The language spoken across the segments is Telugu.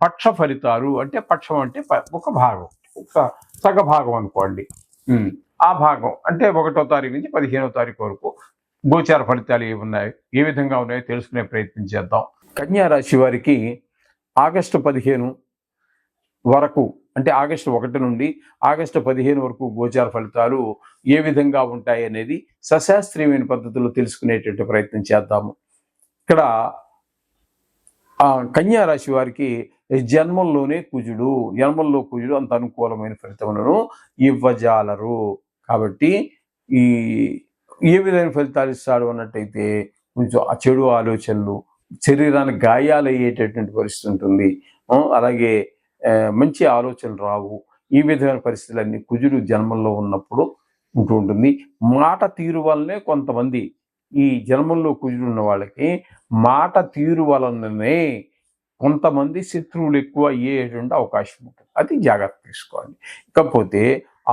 పక్ష ఫలితాలు అంటే పక్షం అంటే ఒక భాగం ఒక సగ భాగం అనుకోండి. ఆ భాగం అంటే ఒకటో తారీఖు నుంచి పదిహేనో తారీఖు వరకు గోచార ఫలితాలు ఏ ఉన్నాయి ఏ విధంగా ఉన్నాయో తెలుసుకునే ప్రయత్నం చేద్దాం. కన్యా రాశి వారికి ఆగస్టు పదిహేను వరకు అంటే ఆగస్టు ఒకటి నుండి ఆగస్టు పదిహేను వరకు గోచార ఫలితాలు ఏ విధంగా ఉంటాయి అనేది సశాస్త్రీయమైన పద్ధతిలో తెలుసుకునేటువంటి ప్రయత్నం చేద్దాము. ఇక్కడ కన్యా రాశి వారికి జన్మంలోనే కుజుడు జన్మంలో కుజుడు అంత అనుకూలమైన ఫలితములను ఇవ్వజాలరు. కాబట్టి ఈ ఏ విధమైన ఫలితాలు ఇస్తాడు అన్నట్టయితే కొంచెం ఆ చెడు ఆలోచనలు శరీరానికి గాయాలు అయ్యేటటువంటి పరిస్థితి ఉంటుంది. అలాగే మంచి ఆలోచనలు రావు. ఈ విధమైన పరిస్థితులన్నీ కుజుడు జన్మంలో ఉన్నప్పుడు ఉంటూ ఉంటుంది. మాట తీరు వల్లనే కొంతమంది ఈ జన్మంలో కుజుడు వాళ్ళకి మాట తీరు వలననే కొంతమంది శత్రువులు ఎక్కువ అయ్యేటువంటి అవకాశం ఉంటుంది. అది జాగ్రత్త తీసుకోండి ఇకపోతే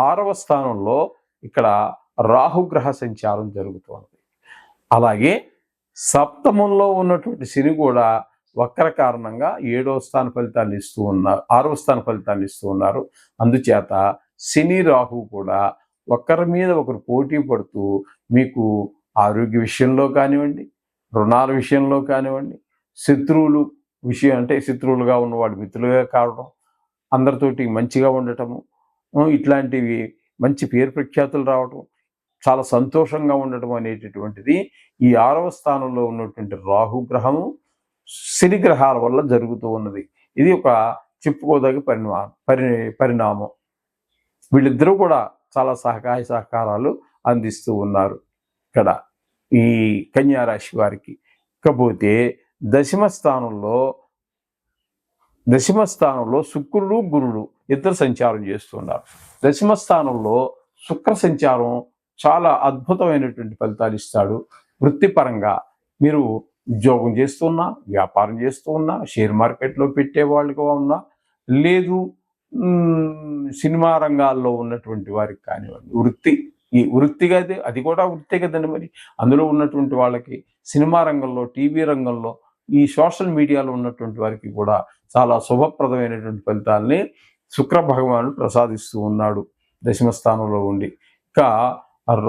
ఆరవ స్థానంలో ఇక్కడ రాహుగ్రహ సంచారం జరుగుతుంది అలాగే సప్తమంలో ఉన్నటువంటి శని కూడా వక్ర కారణంగా ఏడవ స్థాన ఫలితాన్ని ఇస్తూ ఉన్నారు. ఆరవ స్థాన ఫలితాన్ని ఇస్తూ ఉన్నారు. అందుచేత శని రాహు కూడా ఒకరి మీద ఒకరు పోటీ పడుతూ మీకు ఆరోగ్య విషయంలో కానివ్వండి రుణాల విషయంలో కానివ్వండి శత్రువులు విషయం అంటే శత్రువులుగా ఉన్నవాడు మిత్రులుగా కావడం అందరితోటి మంచిగా ఉండటము ఇట్లాంటివి మంచి పేరు ప్రఖ్యాతులు రావటం చాలా సంతోషంగా ఉండటం అనేటటువంటిది ఈ ఆరవ స్థానంలో ఉన్నటువంటి రాహుగ్రహము శనిగ్రహాల వల్ల జరుగుతూ ఉన్నది. ఇది ఒక చెప్పుకోదగ్గ పరిణా పరి పరిణామం. వీళ్ళిద్దరూ కూడా చాలా సహకార సహకారాలు అందిస్తూ ఉన్నారు. ఇక్కడ ఈ కన్యారాశి వారికి. ఇకపోతే దశమ స్థానంలో దశమ స్థానంలో శుక్రుడు గురుడు ఇద్దరు సంచారం చేస్తున్నారు. దశమ స్థానంలో శుక్ర సంచారం చాలా అద్భుతమైనటువంటి ఫలితాలు ఇస్తాడు. వృత్తిపరంగా మీరు ఉద్యోగం చేస్తున్నా వ్యాపారం చేస్తూ ఉన్నా షేర్ మార్కెట్లో పెట్టేవాళ్ళుగా ఉన్నా లేదు సినిమా రంగాల్లో ఉన్నటువంటి వారికి కానివ్వండి వృత్తి ఈ వృత్తిగా అయితే అది కూడా వృత్తే కదండి మరి. అందులో ఉన్నటువంటి వాళ్ళకి సినిమా రంగంలో టీవీ రంగంలో ఈ సోషల్ మీడియాలో ఉన్నటువంటి వారికి కూడా చాలా శుభప్రదమైనటువంటి ఫలితాల్ని శుక్ర భగవానుడు ప్రసాదిస్తూ ఉన్నాడు. దశమస్థానంలో ఉండి. ఇంకా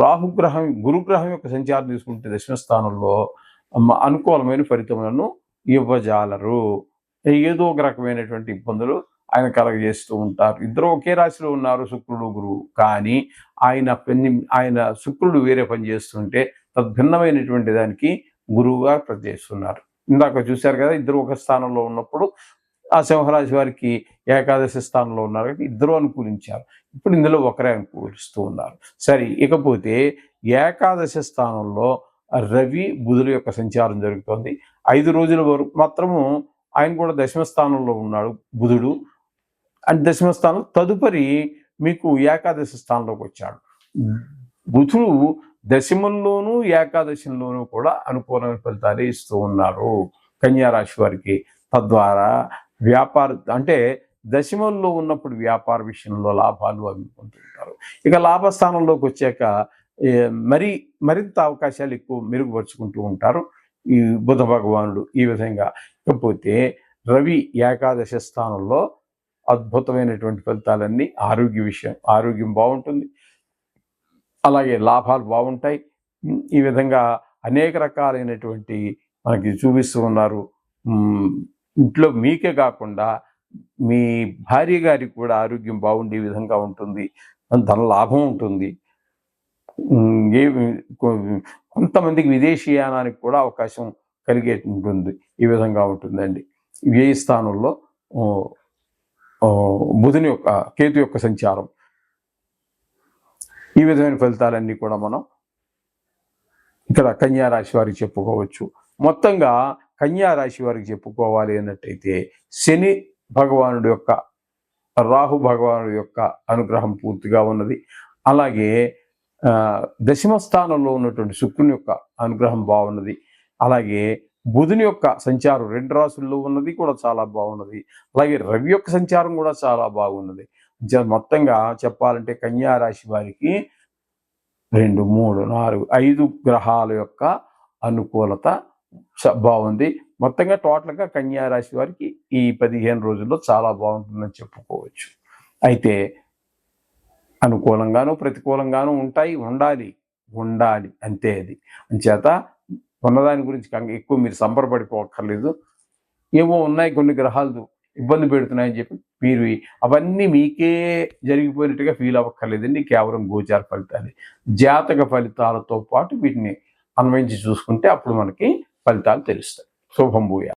రాహుగ్రహం గురుగ్రహం యొక్క సంచారం తీసుకుంటే దశమస్థానంలో అనుకూలమైన ఫలితములను ఇవ్వజాలరు. ఏదో ఒక రకమైనటువంటి ఇబ్బందులు ఆయన కలగజేస్తూ ఉంటారు. ఇద్దరు ఒకే రాశిలో ఉన్నారు శుక్రుడు గురువు. కానీ ఆయన పని ఆయన శుక్రుడు వేరే పని చేస్తుంటే తద్భిన్నమైనటువంటి దానికి గురువుగా ప్రతిచేస్తున్నారు ఇందాక చూశారు కదా ఇద్దరు ఒక స్థానంలో ఉన్నప్పుడు ఆ సింహరాశి వారికి ఏకాదశి స్థానంలో ఉన్నారు కాబట్టి ఇద్దరు అనుకూలించారు. ఇప్పుడు ఇందులో ఒకరే అనుకూలిస్తూ ఉన్నారు. సరే ఇకపోతే ఏకాదశి స్థానంలో రవి బుధుల యొక్క సంచారం జరుగుతోంది. ఐదు రోజుల వరకు మాత్రము ఆయన కూడా దశమ స్థానంలో ఉన్నాడు బుధుడు. అండ్ దశమ స్థానం తదుపరి మీకు ఏకాదశి స్థానంలోకి వచ్చాడు. బుధుడు దశమంలోనూ ఏకాదశంలోనూ కూడా అనుకూలమైన ఫలితాలు ఇస్తూ ఉన్నారు. కన్యా రాశి వారికి తద్వారా వ్యాపార అంటే దశమంలో ఉన్నప్పుడు వ్యాపార విషయంలో లాభాలు అవి పొందుతుంటారు ఇక లాభస్థానంలోకి వచ్చాక మరి మరింత అవకాశాలు ఎక్కువ మెరుగుపరుచుకుంటూ ఉంటారు. ఈ బుధ భగవానుడు ఈ విధంగా. ఇకపోతే రవి ఏకాదశ స్థానంలో అద్భుతమైనటువంటి ఫలితాలన్నీ ఆరోగ్య విషయం ఆరోగ్యం బాగుంటుంది. అలాగే లాభాలు బాగుంటాయి. ఈ విధంగా అనేక రకాలైనటువంటి మనకి చూపిస్తూ ఉన్నారు. ఇంట్లో మీకే కాకుండా మీ భార్య గారికి కూడా ఆరోగ్యం బాగుండే విధంగా ఉంటుంది. ధన లాభం ఉంటుంది. ఏ కొంతమందికి విదేశీయానానికి కూడా అవకాశం కలిగే ఉంటుంది. ఈ విధంగా ఉంటుందండి. వ్యయ స్థానంలో బుధుని యొక్క కేతు యొక్క సంచారం. ఈ విధమైన ఫలితాలన్నీ కూడా మనం ఇక్కడ కన్యారాశి వారికి చెప్పుకోవచ్చు. మొత్తంగా కన్యారాశి వారికి చెప్పుకోవాలి అన్నట్టయితే శని భగవానుడి యొక్క రాహు భగవానుడి యొక్క అనుగ్రహం పూర్తిగా ఉన్నది. అలాగే దశమ స్థానంలో ఉన్నటువంటి శుక్రుని యొక్క అనుగ్రహం బాగున్నది. అలాగే బుధుని యొక్క సంచారం రెండు రాసుల్లో ఉన్నది కూడా చాలా బాగున్నది. అలాగే రవి యొక్క సంచారం కూడా చాలా బాగున్నది. మొత్తంగా చెప్పాలంటే కన్యా రాశి వారికి రెండు మూడు నాలుగు ఐదు గ్రహాల యొక్క అనుకూలత బాగుంది. మొత్తంగా టోటల్గా కన్యా రాశి వారికి ఈ పదిహేను రోజుల్లో చాలా బాగుంటుందని చెప్పుకోవచ్చు. అయితే అనుకూలంగాను ప్రతికూలంగాను ఉంటాయి. ఉండాలి. ఉండాలి. అంతే అది. అంచేత ఉన్నదాని గురించి ఎక్కువ మీరు సంబరపడిపోక్కర్లేదు. ఏమో ఉన్నాయి కొన్ని గ్రహాలు ఇబ్బంది పెడుతున్నాయని చెప్పి మీరు అవన్నీ మీకే జరిగిపోయినట్టుగా ఫీల్ అవ్వక్కర్లేదండి. కేవలం గోచార ఫలితాలు. జాతక ఫలితాలతో పాటు వీటిని అన్వయించి చూసుకుంటే అప్పుడు మనకి ఫలితాలు తెలుస్తాయి. శుభం భూయా